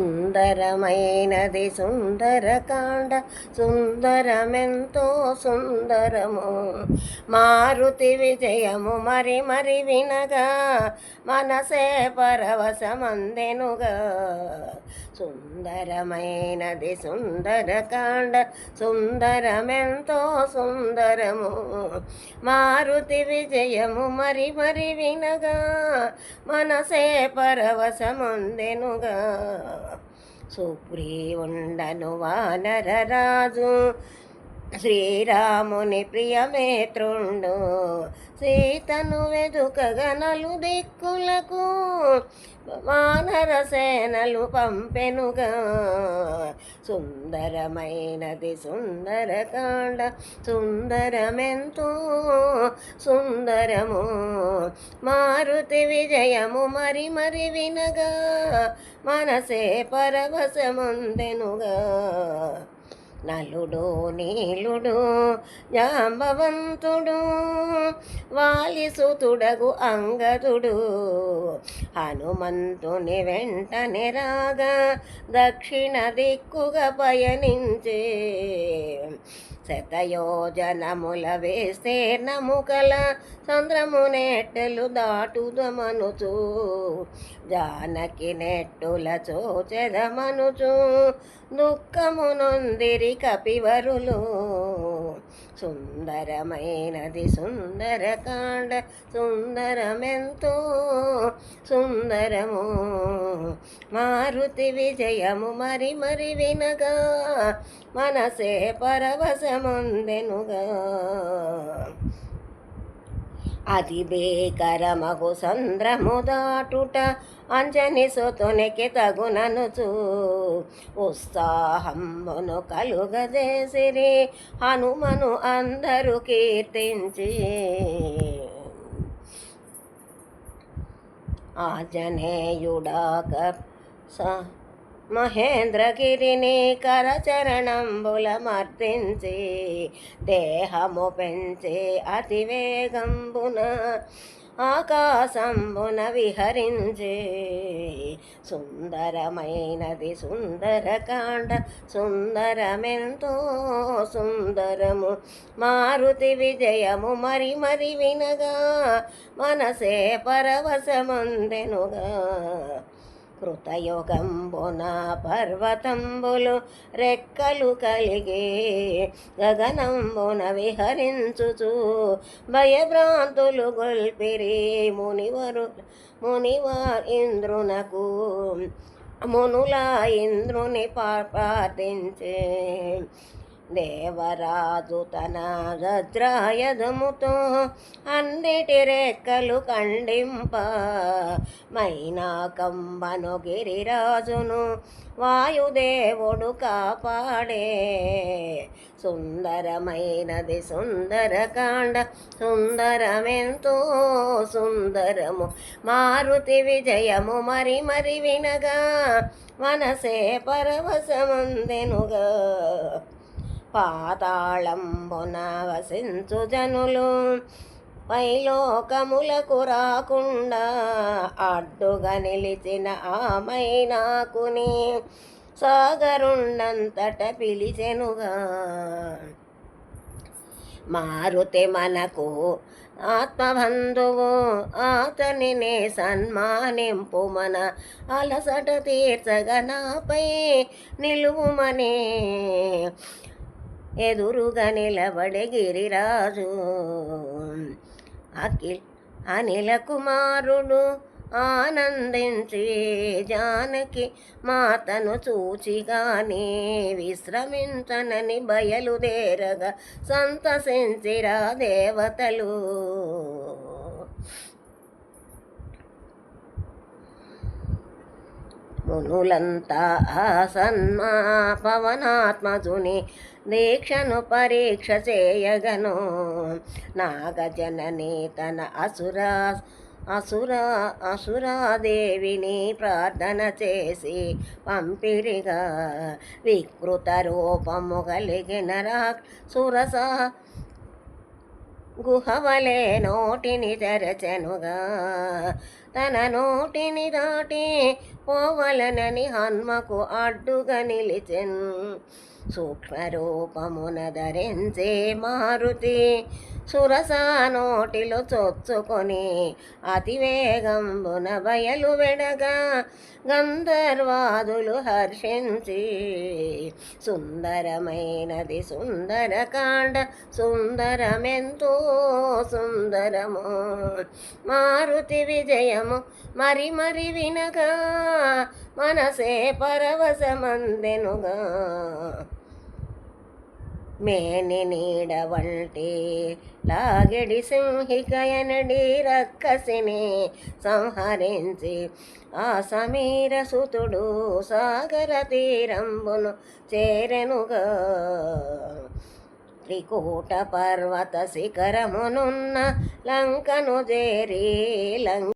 సుందరమైనది సుందరకాండ సుందరమెంతో సుందరము. మారుతి విజయము మరి మరి వినగా మనసే పరవశమందెనుగా. సుందరమైనది సుందరకాండ సుందరమెంతో సుందరము. మారుతి విజయము మరి మరి వినగా మనసే పరవశమందెనుగా. సుగ్రీవుండను వానరరాజు శ్రీరాముని ప్రియమేత్రుండు సీతను వెదుకగనలు దిక్కులకు వానర సేనలు పంపెనుగా. సుందరమైనది సుందరకాండ సుందరమెంతో సుందరము. మారుతి విజయము మరి మరి వినగా మనసే పరవశముందెనుగా. నలుడు నీలుడు జాంబవంతుడు వాలిసుతుడగు అంగదుడు హనుమంతుని వెంటనే రాగా దక్షిణ దిక్కుగా పయనించే శతయోజనముల వేస్తే నముకల చంద్రము నెట్టెలు దాటుదమనుచు. జానకి నెట్టుల చోచెదమనుచు. దుఃఖమునొందిరి కపివరులు. సుందరమైనది సుందరకాండ సుందరమెంతో సుందరము మారుతి విజయము మరి మరి వినగా మనసే పరవశముందెనుగా. అతి భీకరమగు సంద్రము దాటుట అంజని సొతునికి తగుననుచు. ఉత్సాహమును కలుగజేసిరి హనుమను అందరూ కీర్తించి. ఆంజనేయుడాక స మహేంద్రగిరిని కరచరణంబుల మర్దించి దేహము పెంచి అతివేగంబున ఆకాశంబున విహరించే. సుందరమైనది సుందరకాండ సుందరమెంతో సుందరము మారుతి విజయము మరి మరి వినగా మనసే పరవశమందెనుగా. కృతయోగంబున పర్వతంబులు రెక్కలు కలిగే గగనంబున విహరించుచు భయభ్రాంతులు గొల్పిరి మునివరు మునివ ఇంద్రునకు మునుల ఇంద్రుని ప్రార్థించే దేవరాజు తన వజ్రాయుధముతో అన్నిటి రెక్కలు ఖండింప. మైనా కంబను గిరిరాజును వాయుదేవుడు కాపాడే. సుందరమైనది సుందరకాండ సుందరమెంతో సుందరము. మారుతి విజయము మరి మరి వినగా మనసే పరవశమందెనుగా. పాతాళంబున వసించు జనులు. పైలోకములకు రాకుండా అడ్డుగా నిలిచిన ఆమైనాకుని సాగరుండంతట పిలిచెనుగా. మారుతి మనకు ఆత్మబంధువు అతనినే సన్మానింపు మన అలసట తీర్చగ నాపై నిలువుమనే ఎదురుగా నిలబడే గిరిరాజు అఖిల్ అనిల కుమారుడు ఆనందించి జానకి మాతను చూచిగానే విశ్రమించనని బయలుదేరగా సంతసించిరా దేవతలు. మునులంతా ఆసన్మా పవనాత్మజుని దీక్షను పరీక్ష చేయగను. నాగజనని తన అసురా అసుర అసురాదేవిని ప్రార్థన చేసి పంపిరిగా. వికృత రూపము కలిగిన రాక్షురస గుహవలే నోటిని తెరచెనుగా. తన నోటిని దాటి పోవలనని హన్మకు అడ్డుగా నిలిచెన్. సూక్ష్మరూపమున ధరించే మారుతి సురసా నోటిలో చొచ్చుకొని అతివేగంబున బయలు వెడగా గంధర్వాదులు హర్షించి సుందరమైనది సుందరకాండ సుందరమెంతో సుందరము మారుతి విజయము మరి మరి వినగా మనసే పరవశమందెనుగా. మేని నీడ వంటి లాగెడి సింహికయనడి రక్కసిని సంహరించి ఆ సమీర సుతుడు సాగర తీరంబును చేరెనుగా. త్రికూట పర్వత శిఖరమునున్న లంకను చేరి లంక